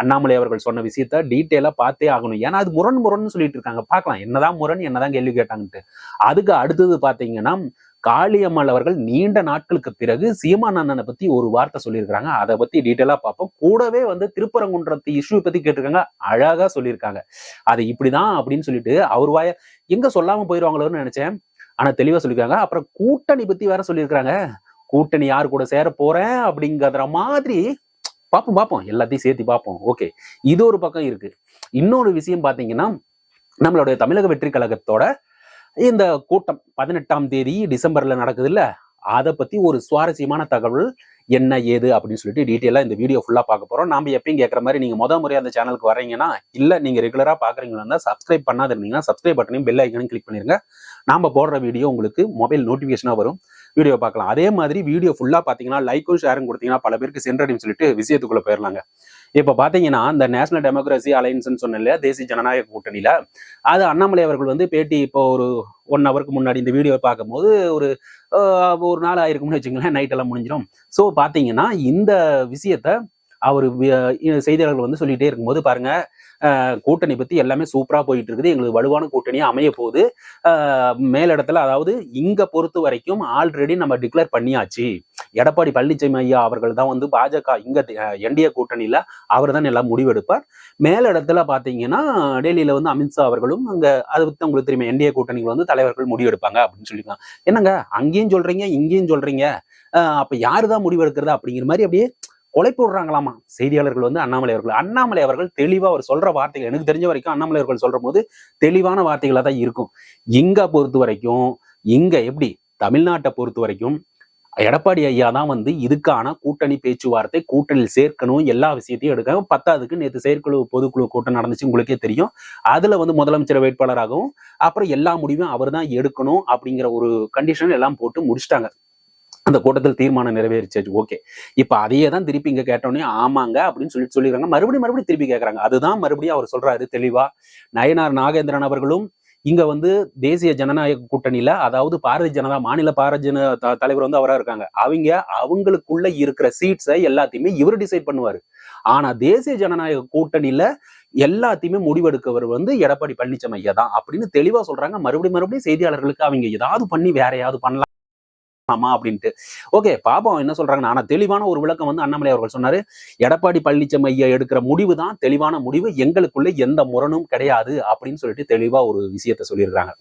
அண்ணாமலை அவர்கள் சொன்ன விஷயத்த டீட்டெயிலா பார்த்தே ஆகணும். ஏன்னா அது முரண் முரண்னு சொல்லிட்டு இருக்காங்க. பார்க்கலாம். என்னதான் முரண் என்னதான் கேள்வி கேட்டாங்கன்ட்டு. அதுக்கு அடுத்தது பார்த்தீங்கன்னா காளியம்மாள் அவர்கள் நீண்ட நாட்களுக்கு பிறகு சீமான் அண்ணனை பத்தி ஒரு வார்த்தை சொல்லியிருக்காங்க அதை பத்தி டீட்டெயிலா பார்ப்போம். கூடவே வந்து திருப்பரங்குன்றத்து இஷ்யூ பத்தி கேட்டிருக்காங்க. அழகா சொல்லியிருக்காங்க. அது இப்படிதான் அப்படின்னு சொல்லிட்டு அவர் வாய எங்க சொல்லாம போயிருவாங்களோன்னு நினைச்சேன். ஆனா தெளிவா சொல்லியிருக்காங்க. அப்புறம் கூட்டணி பத்தி வேற சொல்லியிருக்காங்க கூட்டணி யார் கூட சேர போறேன் அப்படிங்கிற மாதிரி பார்ப்போம் பார்ப்போம் எல்லாத்தையும் சேர்த்து பார்ப்போம் ஓகே இது ஒரு பக்கம் இருக்கு. இன்னொரு விஷயம் பார்த்தீங்கன்னா நம்மளுடைய தமிழக வெற்றி கழகத்தோட இந்த கூட்டம் பதினெட்டாம் தேதி டிசம்பர்ல நடக்குது இல்ல அதை பத்தி ஒரு சுவாரஸ்யமான தகவல் என்ன ஏது அப்படின்னு சொல்லிட்டு டீட்டெயிலாக இந்த வீடியோ ஃபுல்லாக பார்க்க போகிறோம் நாம் எப்பயும் கேட்குற மாதிரி நீங்கள் முதல் முறையாக அந்த சேனலுக்கு வரீங்கன்னா இல்லை நீங்கள் ரெகுலராக பாக்குறீங்கன்னா சப்ஸ்கிரைப் பண்ணாத இருந்தீங்கன்னா சப்ஸ்கிரைப் பட்டனையும் பெல் ஐக்கனையும் கிளிக் பண்ணிருங்க. நாம் போடுற வீடியோ உங்களுக்கு மொபைல் நோட்டிஃபிகேஷனாக வரும். வீடியோ பார்க்கலாம். அதே மாதிரி வீடியோ ஃபுல்லாக பார்த்தீங்கன்னா லைக்கும் ஷேரும் கொடுத்தீங்கன்னா பல பேருக்கு சென்றடையும் சொல்லிட்டு விஷயத்துக்குள்ள போயிடலாங்க இப்போ பார்த்தீங்கன்னா இந்த நேஷனல் டெமோக்ரஸி அலையன்ஸ்னு சொன்ன இல்லையா? தேசிய ஜனநாயக கூட்டணியில. அது அண்ணாமலை அவர்கள் வந்து பேட்டி இப்போ ஒரு ஒன் ஹவருக்கு முன்னாடி இந்த வீடியோ பார்க்கும்போது ஒரு ஒரு நாள் ஆயிருக்கும்னு வச்சுங்களேன் நைட் எல்லாம் முடிஞ்சிடும் ஸோ பார்த்தீங்கன்னா இந்த விஷயத்த அவர் செய்தியாளர்கள் வந்து சொல்லிட்டே இருக்கும்போது பாருங்க கூட்டணி பத்தி எல்லாமே சூப்பரா போயிட்டு இருக்குது எங்களுக்கு வலுவான கூட்டணியா அமைய போகுது. மேலிடத்துல அதாவது இங்க பொறுத்த வரைக்கும் ஆல்ரெடி நம்ம டிக்ளேர் பண்ணியாச்சு. எடப்பாடி பழனிசாமி ஐயா அவர்கள் தான் வந்து பாஜக இங்க என்டிஏ கூட்டணியில அவர் தான் எல்லாம் முடிவெடுப்பார். மேலிடத்துல பாத்தீங்கன்னா டெல்லியில வந்து அமித்ஷா அவர்களும் அங்க அதை பத்தி உங்களுக்கு தெரியுமா என்டிஏ கூட்டணிகள் வந்து தலைவர்கள் முடிவெடுப்பாங்க அப்படின்னு சொல்லியிருக்காங்க. என்னங்க? அங்கேயும் சொல்றீங்க இங்கேயும் சொல்றீங்க. ஆஹ் அப்ப யாருதான் முடிவெடுக்கிறது அப்படிங்கிற மாதிரி அப்படியே கொலை போடுறாங்களாமா செய்தியாளர்கள் வந்து அண்ணாமலை அவர்கள். அண்ணாமலை அவர்கள் தெளிவா அவர் சொல்ற வார்த்தைகள் எனக்கு தெரிஞ்ச வரைக்கும் அண்ணாமலை அவர்கள் சொல்ற போது தெளிவான வார்த்தைகளா தான் இருக்கும். இங்க பொறுத்த வரைக்கும் இங்க எப்படி? தமிழ்நாட்டை பொறுத்த வரைக்கும் எடப்பாடி ஐயா தான் வந்து இதுக்கான கூட்டணி பேச்சுவார்த்தை கூட்டணியில் சேர்க்கணும் எல்லா விஷயத்தையும் எடுக்க. பத்தாவதுக்கு நேற்று செயற்குழு பொதுக்குழு கூட்டம் நடந்துச்சு உங்களுக்கே தெரியும். அதுல வந்து முதலமைச்சர் வேட்பாளராகவும் அப்புறம் எல்லா முடிவும் அவர் தான் எடுக்கணும் அப்படிங்கிற ஒரு கண்டிஷன் எல்லாம் போட்டு முடிச்சிட்டாங்க. அந்த கூட்டத்தில் தீர்மானம் நிறைவேறிச்சாச்சு ஓகே. இப்போ அதையே தான் திருப்பி இங்கே கேட்டோன்னே ஆமாங்க அப்படின்னு சொல்லிட்டு சொல்லிடுறாங்க. மறுபடியும் மறுபடியும் திருப்பி கேட்குறாங்க அதுதான் மறுபடியும் அவர் சொல்றாரு தெளிவா. நயனார் நாகேந்திரன் அவர்களும் இங்க வந்து தேசிய ஜனநாயக கூட்டணியில அதாவது பாரதிய ஜனதா மாநில பாரதிய ஜன த- தலைவர் வந்து அவரா இருக்காங்க. அவங்க அவங்களுக்குள்ள இருக்கிற சீட்ஸை எல்லாத்தையுமே இவர் டிசைட் பண்ணுவாரு. ஆனா தேசிய ஜனநாயக கூட்டணியில எல்லாத்தையுமே முடிவெடுக்கவர் வந்து எடப்பாடி பழனிசாமி ஐயா தான் அப்படின்னு தெளிவா சொல்றாங்க. மறுபடியும் மறுபடியும் செய்தியாளர்களுக்கு அவங்க ஏதாவது பண்ணி வேற ஏதாவது பண்ணலாம். ஆமா அப்படின்ட்டு. ஓகே பாப்போம் என்ன சொல்றாங்க ஆனா தெளிவான ஒரு விளக்கம் வந்து அண்ணாமலை அவர்கள் சொன்னாரு. எடப்பாடி பழனிசாமி ஐயா எடுக்கிற முடிவு தான் தெளிவான முடிவு. எங்களுக்குள்ள எந்த முரணும் கிடையாது அப்படின்னு சொல்லிட்டு தெளிவா ஒரு விஷயத்த சொல்லியிருக்காங்க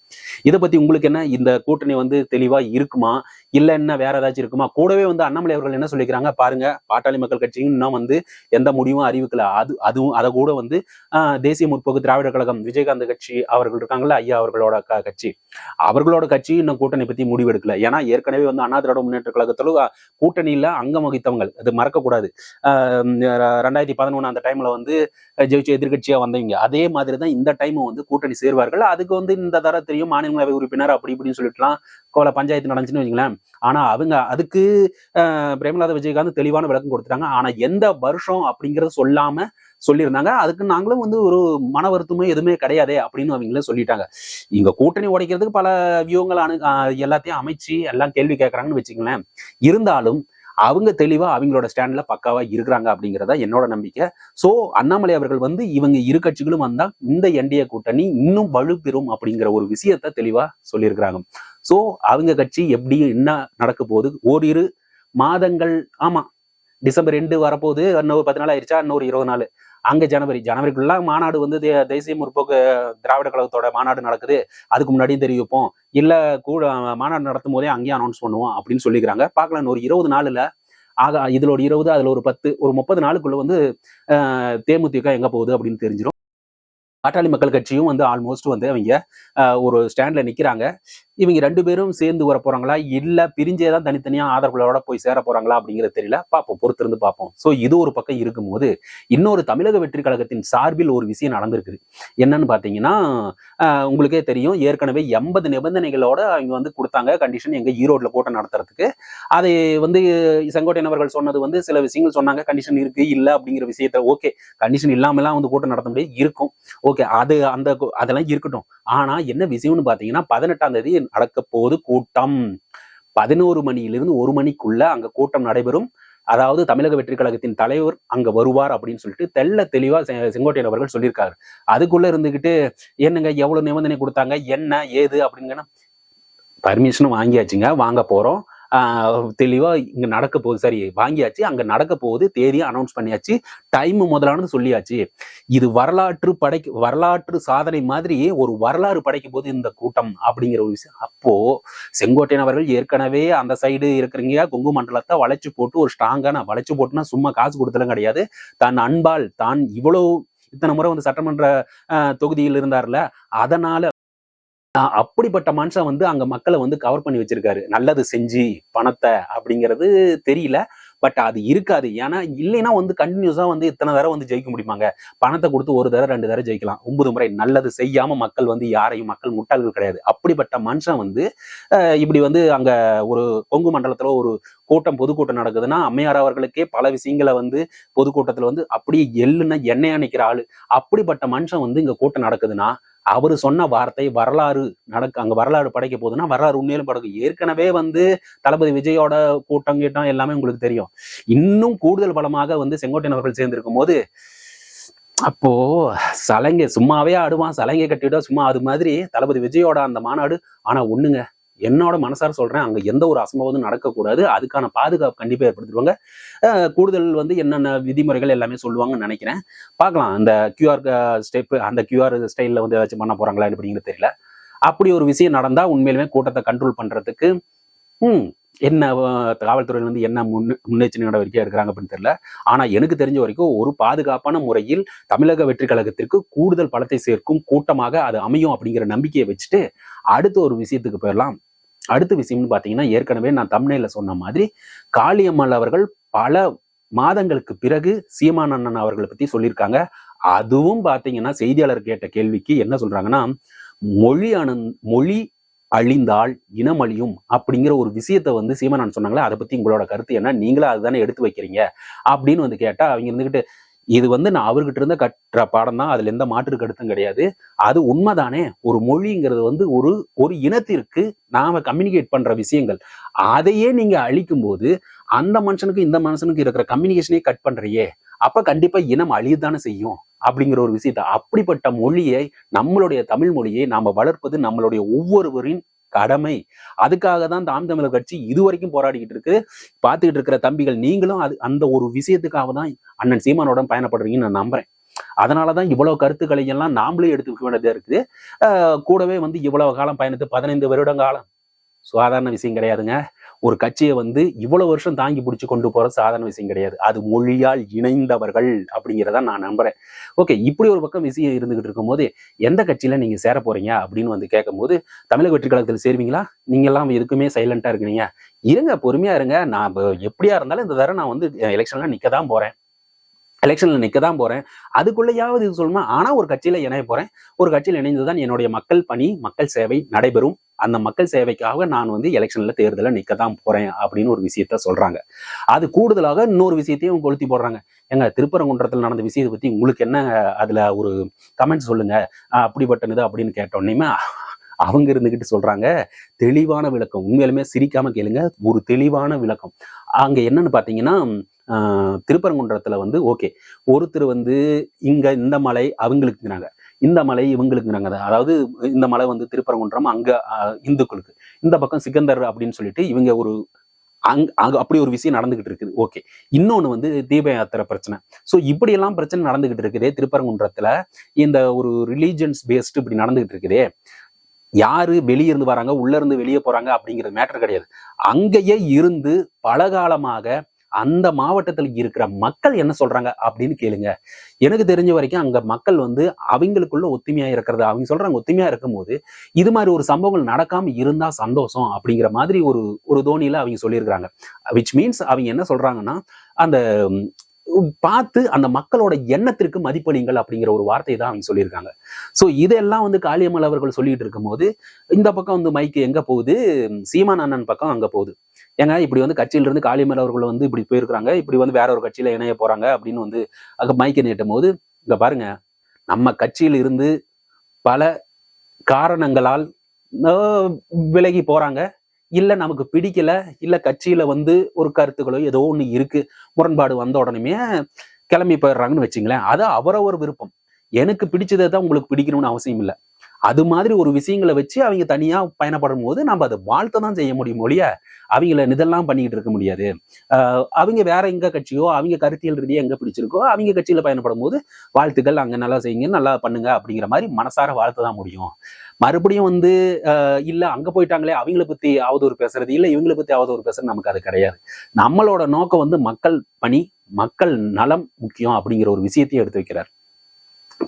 இதை பத்தி உங்களுக்கு என்ன? இந்த கூட்டணி வந்து தெளிவா இருக்குமா? இல்ல என்ன வேற ஏதாச்சும் இருக்குமா? கூடவே வந்து அண்ணாமலை அவர்கள் என்ன சொல்லிக்கிறாங்க? பாருங்க பாட்டாளி மக்கள் கட்சியும் இன்னும் வந்து எந்த முடிவும் அறிவிக்கல. அது அதுவும் அதை கூட வந்து ஆஹ், தேசிய முற்போக்கு திராவிட கழகம் விஜயகாந்த் கட்சி அவர்கள் இருக்காங்கல்ல ஐயா அவர்களோட க- கட்சி. அவர்களோட கட்சி இன்னும் கூட்டணி பத்தி முடிவு எடுக்கல ஏன்னா ஏற்கனவே வந்து அண்ணா திராவிட முன்னேற்ற கழகத்துல கூட்டணியில அங்கம் வகித்தவங்க அது மறக்கக்கூடாது. ஆஹ், ரெண்டாயிரத்தி பதினொன்று அந்த டைம்ல வந்து ஜெயிச்சு எதிர்கட்சியா வந்தவங்க. அதே மாதிரி தான் இந்த டைம் வந்து கூட்டணி சேர்வார்கள். அதுக்கு வந்து இந்த தர தெரியும் மாநிலங்களவை உறுப்பினர் அப்படி இப்படின்னு சொல்லிட்டுலாம் கோல பஞ்சாயத்து நடந்துச்சுன்னு வைங்களேன். ஆனா அவங்க அதுக்கு அஹ், பிரேமலாத விஜயகாந்த் தெளிவான விளக்கம் கொடுத்துட்டாங்க. ஆனா எந்த வருஷம் அப்படிங்கறத சொல்லாம சொல்லியிருந்தாங்க. அதுக்கு நாங்களும் வந்து ஒரு மன வருத்தமே எதுவுமே கிடையாதே அப்படின்னு அவங்களே சொல்லிட்டாங்க. இங்க கூட்டணி உடைக்கிறதுக்கு பல வியூகங்கள் அணு எல்லாத்தையும் அமைச்சு எல்லாம் கேள்வி கேட்கறாங்கன்னு வச்சுங்களேன் இருந்தாலும் அவங்க தெளிவா அவங்களோட ஸ்டாண்ட்ல பக்காவா இருக்கிறாங்க அப்படிங்கிறத என்னோட நம்பிக்கை. சோ அண்ணாமலை அவர்கள் வந்து இவங்க இரு கட்சிகளும் வந்தா இந்த என்டிஏ கூட்டணி இன்னும் வலுப்பெறும் அப்படிங்கிற ஒரு விஷயத்த தெளிவா சொல்லியிருக்கிறாங்க. ஸோ அவங்க கட்சி எப்படி என்ன நடக்க போகுது? ஓரிரு மாதங்கள் ஆமா டிசம்பர் ரெண்டு வரப்போகுது இன்னொரு பத்து நாள் ஆயிடுச்சா இன்னொரு இருபது நாள். அங்க ஜனவரி ஜனவரிக்குள்ள மாநாடு வந்து தே- தேசிய முற்போக்கு திராவிட கழகத்தோட மாநாடு நடக்குது. அதுக்கு முன்னாடியும் தெரிவிப்போம். இல்லை கூட மாநாடு நடத்தும் போதே அங்கேயே அனௌன்ஸ் பண்ணுவோம் அப்படின்னு சொல்லிக்கிறாங்க. பார்க்கலாம் இன்னொரு ஒரு இருபது நாளில் ஆக இதில் ஒரு இருபது அதில் ஒரு பத்து ஒரு முப்பது நாளுக்குள்ள வந்து தேமுதிக எங்கே போகுது அப்படின்னு தெரிஞ்சிடும் பாட்டாளி மக்கள் கட்சியும் வந்து ஆல்மோஸ்ட் வந்து அவங்க ஒரு ஸ்டாண்ட்ல நிக்கிறாங்க. இவங்க ரெண்டு பேரும் சேர்ந்து வர போறாங்களா? இல்ல பிரிஞ்சே தான் தனித்தனியா ஆதரவுகளோட போய் சேர போறாங்களா அப்படிங்கிறது தெரியல. பார்ப்போம் பொறுத்திருந்து பார்ப்போம். சோ இது ஒரு பக்கம் இருக்கும்போது இன்னொரு தமிழக வெற்றி கழகத்தின் சார்பில் ஒரு விஷயம் நடந்திருக்குது. என்னன்னு பாத்தீங்கன்னா உங்களுக்கே தெரியும் ஏற்கனவே எண்பது நிபந்தனைகளோட அவங்க வந்து கொடுத்தாங்க கண்டிஷன் எங்க ஈரோட்ல கூட்டம் நடத்துறதுக்கு. அதை வந்து செங்கோட்டையன் அவர்கள் சொன்னது வந்து சில விஷயங்கள் சொன்னாங்க கண்டிஷன் இருக்கு இல்ல அப்படிங்கிற விஷயத்த ஓகே கண்டிஷன் இல்லாமலாம் வந்து கூட்டம் நடத்த முடியாது இருக்கும். ஓகே அது அந்த அதெல்லாம் இருக்கட்டும். ஆனா என்ன விஷயம்னு பாத்தீங்கன்னா பதினெட்டாம் தேதி நடக்கப் போகுது கூட்டம் பதினோரு மணியிலிருந்து ஒரு மணிக்குள்ள அங்க கூட்டம் நடைபெறும். அதாவது தமிழக வெற்றி கழகத்தின் தலைவர் அங்க வருவார் அப்படின்னு சொல்லிட்டு தெள்ள தெளிவா செ- செங்கோட்டையன் அவர்கள் சொல்லியிருக்காரு. அதுக்குள்ள இருந்துகிட்டு என்னங்க எவ்வளவு நிபந்தனை கொடுத்தாங்க? என்ன? ஏது? அப்படிங்கன்னா பர்மிஷனும் வாங்கியாச்சுங்க. வாங்க போறோம். தெளிவாக இங்கே இங்க நடக்க போகுது. சரி வாங்கியாச்சு. அங்க நடக்க போகுது. தேதியும் அனௌன்ஸ் பண்ணியாச்சு. டைம் முதலானது சொல்லியாச்சு. இது வரலாற்று படை வரலாற்று சாதனை மாதிரி ஒரு வரலாறு படைக்கும் போது இந்த கூட்டம் அப்படிங்கிற ஒரு விஷயம். அப்போ செங்கோட்டையன் அவர்கள் ஏற்கனவே அந்த சைடு இருக்கிறீங்க. கொங்கு மண்டலத்தை வளைச்சு போட்டு ஒரு ஸ்ட்ராங்கான வளைச்சு போட்டுனா சும்மா காசு கொடுத்தலாம் கிடையாது. தன் அன்பால் தான் இவ்வளவு இத்தனை முறை வந்து சட்டமன்ற தொகுதியில் இருந்தார்ல அதனால அப்படிப்பட்ட மனுஷன் வந்து அங்க மக்களை வந்து கவர் பண்ணி வச்சிருக்காரு. நல்லது செஞ்சு பணத்தை அப்படிங்கிறது தெரியல. பட் அது இருக்காது. ஏன்னா இல்லைன்னா வந்து கண்டினியூஸா வந்து இத்தனை தடவை வந்து ஜெயிக்க முடியுமாங்க? பணத்தை கொடுத்து ஒரு தடவை ரெண்டு தடவை ஜெயிக்கலாம். ஒன்பது முறை நல்லது செய்யாம மக்கள் வந்து யாரையும் மக்கள் முட்டாள்கள் கிடையாது. அப்படிப்பட்ட மனுஷன் வந்து இப்படி வந்து அங்க ஒரு கொங்கு மண்டலத்துல ஒரு கூட்டம் பொதுக்கூட்டம் நடக்குதுன்னா அம்மையார் அவர்களுக்கே பல விஷயங்களை வந்து பொதுக்கூட்டத்துல வந்து அப்படியே எள்ளுன்னா எண்ணெயா நிக்கிற ஆளு. அப்படிப்பட்ட மனுஷன் வந்து இங்க கூட்டம் நடக்குதுன்னா அவர் சொன்ன வார்த்தை வரலாறு நடக்க அங்கே வரலாறு படைக்க போகுதுன்னா வரலாறு உண்மையிலும் படைக்கும். ஏற்கனவே வந்து தளபதி விஜயோட கூட்டம் கீட்டம் எல்லாமே உங்களுக்கு தெரியும். இன்னும் கூடுதல் பலமாக வந்து செங்கோட்டையன் அவர்கள் சேர்ந்திருக்கும் போது அப்போ சலங்கை சும்மாவே ஆடுவான் சலங்கை கட்டிவிட்டா சும்மா அது மாதிரி தளபதி விஜயோட அந்த மாநாடு ஆனா ஒண்ணுங்க. என்னோட மனசார சொல்றேன். அங்க எந்த ஒரு அசம்பவமும் நடக்கக்கூடாது. அதுக்கான பாதுகாப்பு கண்டிப்பா ஏற்படுத்திடுவாங்க. கூடுதல் வந்து என்னென்ன விதிமுறைகள் எல்லாமே சொல்லுவாங்கன்னு நினைக்கிறேன். பார்க்கலாம். அந்த கியூஆர் ஸ்டெப் அந்த கியூஆர் ஸ்டைல்ல வந்து ஏதாச்சும் பண்ண போறாங்களா அப்படிங்கிறது தெரியல. அப்படி ஒரு விஷயம் நடந்தா உண்மையிலுமே கூட்டத்தை கண்ட்ரோல் பண்றதுக்கு என்ன அஹ், காவல்துறையில வந்து என்ன முன் முன்னெச்சரிக்கை நடவடிக்கை எடுக்கிறாங்க அப்படின்னு தெரியல. ஆனா எனக்கு தெரிஞ்ச வரைக்கும் ஒரு பாதுகாப்பான முறையில் தமிழக வெற்றி கழகத்திற்கு கூடுதல் பலத்தை சேர்க்கும் கூட்டமாக அது அமையும் அப்படிங்கிற நம்பிக்கையை வச்சுட்டு அடுத்த ஒரு விஷயத்துக்கு போயிடலாம். அடுத்த விஷயம்னு பார்த்தீங்கன்னா ஏற்கனவே நான் தமிழில் சொன்ன மாதிரி காளியம்மாள் அவர்கள் பல மாதங்களுக்கு பிறகு சீமான் அண்ணன் அவர்களை பற்றி சொல்லியிருக்காங்க. அதுவும் பார்த்தீங்கன்னா செய்தியாளர் கேட்ட கேள்விக்கு என்ன சொல்றாங்கன்னா மொழி அணு மொழி அழிந்தால் இனம் அழியும் அப்படிங்கிற ஒரு விஷயத்த வந்து சீமானன் சொன்னாங்களே அதை பற்றி உங்களோட கருத்து என்ன? நீங்களும் அதுதானே எடுத்து வைக்கிறீங்க? அப்படின்னு வந்து கேட்டால் அவங்க இருந்துக்கிட்டு இது வந்து நான் அவர்கிட்ட இருந்த கற்ற பாடம் தான். அதுல எந்த மாற்று கருத்தும் கிடையாது. அது உண்மைதானே? ஒரு மொழிங்கிறது வந்து ஒரு ஒரு இனத்திற்கு நாம கம்யூனிகேட் பண்ற விஷயங்கள். அதையே நீங்க அழிக்கும் போது அந்த மனுஷனுக்கு இந்த மனுஷனுக்கு இருக்கிற கம்யூனிகேஷனே கட் பண்றியே. அப்ப கண்டிப்பா இனம் அழியதானே செய்யும் அப்படிங்கிற ஒரு விஷயத்த. அப்படிப்பட்ட மொழியை நம்மளுடைய தமிழ் மொழியை நாம வளர்ப்பது நம்மளுடைய ஒவ்வொருவரின் கடமை. அதுக்காக தான் தாம் தமிழர் கட்சி இதுவரைக்கும் போராடிக்கிட்டு இருக்கு. பார்த்துக்கிட்டு இருக்கிற தம்பிகள் நீங்களும் அது அந்த ஒரு விஷயத்துக்காக தான் அண்ணன் சீமானோட பயணப்படுறீங்கன்னு நான் நம்புறேன். அதனாலதான் இவ்வளவு கருத்துக்களை எல்லாம் நாமளே எடுத்துக்க வேண்டியதாக இருக்குது ஆஹ் கூடவே வந்து இவ்வளவு காலம் பயணித்து பதினைந்து வருடம் காலம். சாதாரண விஷயம் கிடையாதுங்க. ஒரு கட்சியை வந்து இவ்வளவு வருஷம் தாங்கி பிடிச்சி கொண்டு போற சாதாரண விஷயம் கிடையாது. அது மொழியால் இணைந்தவர்கள் அப்படிங்கிறத நான் நம்புறேன். ஓகே இப்படி ஒரு பக்கம் விஷயம் இருந்துகிட்டு இருக்கும்போது எந்த கட்சியில நீங்க சேர போறீங்க அப்படின்னு வந்து கேட்கும்போது தமிழக வெற்றி கழகத்தில் சேருவீங்களா? நீங்க எல்லாம் எதுக்குமே சைலண்டா இருக்கிறீங்க. இருங்க பொறுமையா இருங்க. நான் எப்படியா இருந்தாலும் இந்த தடவை நான் வந்து எலெக்ஷன்ல நிக்க தான் போறேன். எலெக்ஷனில் நிற்க தான் போகிறேன் அதுக்குள்ளேயாவது இது சொல்லணுமா ஆனால் ஒரு கட்சியில் இணைய போகிறேன் ஒரு கட்சியில் இணைந்து தான் என்னுடைய மக்கள் பணி மக்கள் சேவை நடைபெறும். அந்த மக்கள் சேவைக்காக நான் வந்து எலெக்ஷனில் தேர்தலில் நிற்க தான் போகிறேன் அப்படின்னு ஒரு விஷயத்த சொல்கிறாங்க அது கூடுதலாக இன்னொரு விஷயத்தையும் கொளுத்தி போடுறாங்க. எங்க திருப்பரங்குன்றத்தில் நடந்த விஷயத்தை பற்றி உங்களுக்கு என்ன அதில் ஒரு கமெண்ட் சொல்லுங்கள் ஆஹ் அப்படிப்பட்டது அப்படின்னு கேட்டோன்னே அவங்க இருந்துகிட்டு சொல்றாங்க. தெளிவான விளக்கம். உண்மையிலுமே சிரிக்காம கேளுங்க. ஒரு தெளிவான விளக்கம். அங்க என்னன்னு பாத்தீங்கன்னா திருப்பரங்குன்றத்தில் வந்து ஓகே. ஒருத்தர் வந்து இங்கே இந்த மலை அவங்களுக்குங்கிறாங்க. இந்த மலை இவங்களுக்குங்கிறாங்க. அதாவது இந்த மலை வந்து திருப்பரங்குன்றம் அங்கே இந்துக்களுக்கு. இந்த பக்கம் சிக்கந்தர் அப்படின்னு சொல்லிட்டு இவங்க ஒரு அங் அங்க அப்படி ஒரு விஷயம் நடந்துகிட்டு இருக்குது. ஓகே. இன்னொன்று வந்து தீப யாத்திரை பிரச்சனை. ஸோ இப்படியெல்லாம் பிரச்சனை நடந்துகிட்டு இருக்குதே திருப்பரங்குன்றத்தில் இந்த ஒரு ரிலீஜன்ஸ் பேஸ்டு இப்படி நடந்துகிட்டு இருக்குதே யாரு வெளியே இருந்து வராங்க உள்ள இருந்து வெளியே போறாங்க அப்படிங்கிறது மேட்டர் கிடையாது. அங்கேயே இருந்து பலகாலமாக அந்த மாவட்டத்தில் இருக்கிற மக்கள் என்ன சொல்றாங்க அப்படின்னு கேளுங்க. எனக்கு தெரிஞ்ச வரைக்கும் அங்க மக்கள் வந்து அவங்களுக்குள்ள ஒத்துமையா இருக்கிறது அவங்க சொல்றாங்க ஒத்துமையா இருக்கும்போது இது மாதிரி ஒரு சம்பவங்கள் நடக்காம இருந்தா சந்தோஷம் அப்படிங்கிற மாதிரி ஒரு ஒரு தோனியில அவங்க சொல்லியிருக்கிறாங்க. விச் மீன்ஸ் அவங்க என்ன சொல்றாங்கன்னா அந்த பார்த்து அந்த மக்களோட எண்ணத்திற்கு மதிப்பளிங்கள் அப்படிங்கிற ஒரு வார்த்தையை தான் அவங்க சொல்லியிருக்காங்க. ஸோ இதெல்லாம் வந்து காளியம்மாள் அவர்கள் சொல்லிட்டு இருக்கும்போது இந்த பக்கம் வந்து மைக்கு எங்க போகுது? சீமான் அண்ணன் பக்கம் அங்க போகுது. ஏங்க இப்படி வந்து கட்சியிலிருந்து காளியம்மாள் அவர்கள் வந்து இப்படி போயிருக்கிறாங்க இப்படி வந்து வேற ஒரு கட்சியில இணைய போறாங்க அப்படின்னு வந்து அங்க மைக்கை நீட்டும் போது இங்க பாருங்க நம்ம கட்சியில் இருந்து பல காரணங்களால் விலகி போறாங்க. இல்லை நமக்கு பிடிக்கல இல்லை கட்சியில வந்து ஒரு கருத்துக்களோ ஏதோ ஒன்று இருக்கு முரண்பாடு வந்த உடனே கிளம்பி போயிடுறாங்கன்னு வச்சுங்களேன் அது அவரவர் விருப்பம். எனக்கு பிடிச்சதை தான் உங்களுக்கு பிடிக்கணும்னு அவசியம் இல்லை. அது மாதிரி ஒரு விஷயங்களை வச்சு அவங்க தனியா பயணப்படும் போது நம்ம அதை வாழ்த்த தான் செய்ய முடியும் ஒழிய அவங்கள இதெல்லாம் பண்ணிக்கிட்டு இருக்க முடியாது. ஆஹ் அவங்க வேற எங்க கட்சியோ அவங்க கருத்தியல் ரீதியாக எங்க பிடிச்சிருக்கோ அவங்க கட்சியில பயணப்படும் போது வாழ்த்துக்கள் அங்க நல்லா செய்யுங்க நல்லா பண்ணுங்க அப்படிங்கிற மாதிரி மனசார வாழ்த்த தான் முடியும். மறுபடியும் வந்து ஆஹ் இல்ல அங்க போயிட்டாங்களே அவங்கள பத்தி அவதூறு பேசுறது இல்ல இவங்கள பத்தி அவதூறு பேசுறது நமக்கு அது கிடையாது. நம்மளோட நோக்கம் வந்து மக்கள் பணி மக்கள் நலம் முக்கியம் அப்படிங்கிற ஒரு விஷயத்தையும் எடுத்து வைக்கிறார்.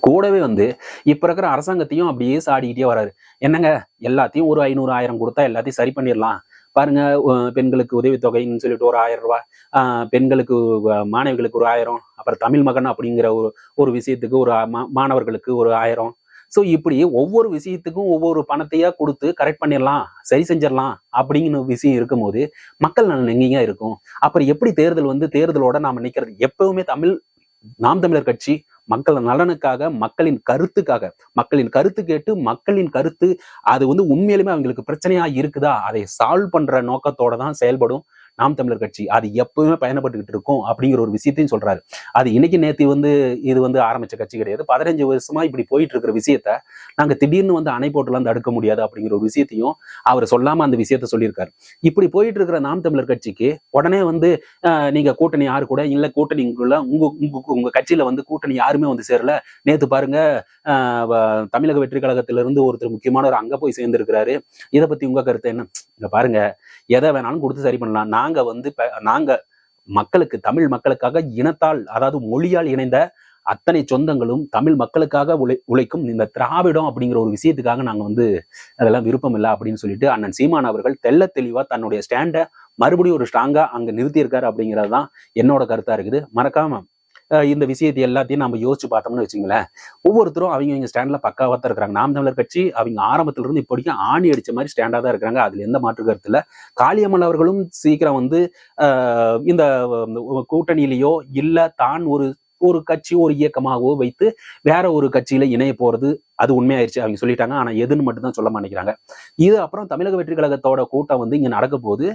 கூடவே வந்து இப்ப இருக்கிற அரசாங்கத்தையும் அப்படியே சாடிக்கிட்டே வராரு. என்னங்க? எல்லாத்தையும் ஒரு ஐநூறு ஆயிரம் கொடுத்தா எல்லாத்தையும் சரி பண்ணிடலாம். பாருங்க பெண்களுக்கு உதவித்தொகைன்னு சொல்லிட்டு ஒரு ஆயிரம் ரூபாய் பெண்களுக்கு மாணவிகளுக்கு ஒரு ஆயிரம் அப்புறம் தமிழ் மகன் அப்படிங்கிற ஒரு ஒரு விஷயத்துக்கு ஒரு மா- மாணவர்களுக்கு ஒரு ஆயிரம். ஸோ இப்படி ஒவ்வொரு விஷயத்துக்கும் ஒவ்வொரு பணத்தையா கொடுத்து கரெக்ட் பண்ணிடலாம் சரி செஞ்சிடலாம் அப்படிங்கிற விஷயம் இருக்கும்போது மக்கள் நலன் எங்கேங்க இருக்கும்? அப்புறம் எப்படி தேர்தல் வந்து தேர்தலோட நாம நிக்கிறது? எப்பவுமே தமிழ் நாம் தமிழர் கட்சி மக்கள் நலனுக்காக மக்களின் கருத்துக்காக மக்களின் கருத்து கேட்டு மக்களின் கருத்து அது வந்து உண்மையிலுமே அவங்களுக்கு பிரச்சனையா இருக்குதா? அதை சால்வ் பண்ற நோக்கத்தோட தான் செயல்படும். நாம் தமிழர் கட்சி அது எப்பவுமே பயணப்பட்டுக்கிட்டு இருக்கும் அப்படிங்கிற ஒரு விஷயத்தையும் சொல்றாரு. அது இன்னைக்கு நேற்று வந்து இது வந்து ஆரம்பிச்ச கட்சி கிடையாது. பதினஞ்சு வருஷமா இப்படி போயிட்டு இருக்கிற விஷயத்த நாங்க திடீர்னு வந்து அணை போட்டுலாம் தடுக்க முடியாது அப்படிங்கிற ஒரு விஷயத்தையும் அவர் சொல்லாம அந்த விஷயத்த சொல்லியிருக்காரு. இப்படி போயிட்டு இருக்கிற நாம் தமிழர் கட்சிக்கு உடனே வந்து ஆஹ், நீங்க கூட்டணி யாரு கூட? இல்ல கூட்டணிக்குள்ள உங்க உங்க உங்க கட்சியில வந்து கூட்டணி யாருமே வந்து சேரல. நேத்து பாருங்க ஆஹ், தமிழக வெற்றி கழகத்திலிருந்து ஒருத்தர் ஒருத்தர் முக்கியமானவர் அங்க போய் சேர்ந்திருக்கிறாரு. இதை பத்தி உங்க கருத்து என்ன? இங்க பாருங்க எதை வேணாலும் கொடுத்து சரி பண்ணலாம். நாங்க வந்து ப- நாங்க மக்களுக்கு தமிழ் மக்களுக்காக இனத்தால் அதாவது மொழியால் இணைந்த அத்தனை சொந்தங்களும் தமிழ் மக்களுக்காக உழை உழைக்கும் இந்த திராவிடம் அப்படிங்கிற ஒரு விஷயத்துக்காக நாங்க வந்து அதெல்லாம் விருப்பம் இல்லை அப்படின்னு சொல்லிட்டு அண்ணன் சீமான் அவர்கள் தெல்ல தெளிவா தன்னுடைய ஸ்டாண்டை மறுபடியும் ஒரு ஸ்ட்ராங்கா அங்க நிறுத்தியிருக்காரு அப்படிங்கிறது தான் என்னோட கருத்தா இருக்குது. மறக்காம இந்த விஷயத்தை எல்லாத்தையும் நம்ம யோசிச்சு பார்த்தோம்னு வச்சுங்களேன். ஒவ்வொருத்தரும் அவங்க அவங்க ஸ்டாண்ட்ல பக்காவாக தான் இருக்கிறாங்க. நாம் தமிழர் கட்சி அவங்க ஆரம்பத்துல இருந்து இப்படிக்கும் ஆணி அடிச்ச மாதிரி ஸ்டாண்டா தான் இருக்கிறாங்க. அதுல எந்த மாற்று கருத்து இல்ல காளியம்மன் அவர்களும் சீக்கிரம் வந்து இந்த கூட்டணியிலேயோ இல்ல தான் ஒரு ஒரு கட்சி ஒரு இயக்கமாகவோ வைத்து வேற ஒரு கட்சியில இணைய போறது அது உண்மையாயிருச்சு அவங்க சொல்லிட்டாங்க. ஆனால் எதுன்னு மட்டும் தான் சொல்ல மாட்டேங்கிறாங்க. இது அப்புறம் தமிழக வெற்றி கழகத்தோட கூட்டம் வந்து இங்க நடக்க போது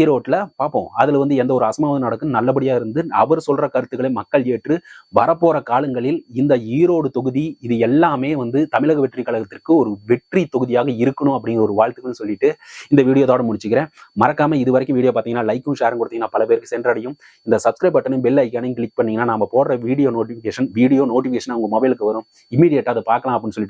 ஈரோட்ல பார்ப்போம். அதுல வந்து எந்த ஒரு அசமாவது நடக்கும் நல்லபடியா இருந்து அவர் சொல்ற கருத்துக்களை மக்கள் ஏற்று வரப்போற காலங்களில் இந்த ஈரோடு தொகுதி இது எல்லாமே வந்து தமிழக வெற்றி கழகத்திற்கு ஒரு வெற்றி தொகுதியாக இருக்கணும் அப்படிங்கிற ஒரு வாழ்த்துக்கள் சொல்லிட்டு இந்த வீடியோதோட முடிச்சுக்கிறேன். மறக்காம இது வரைக்கும் வீடியோ பார்த்தீங்கன்னா லைக்கும் ஷேரும் கொடுத்தீங்கன்னா பல பேருக்கு சென்றடையும். இந்த சப்ஸ்கிரைப் பட்டனையும் பெல் ஐக்கானையும் கிளிக் பண்ணீங்கன்னா நம்ம போடுற வீடியோ நோட்டிஃபிகேஷன் வீடியோ நோட்டிஃபிகேஷன் உங்க மொபைலுக்கு வரும். இமீடியட்டா அதை பார்க்கலாம் அப்படின்னு சொல்லிட்டு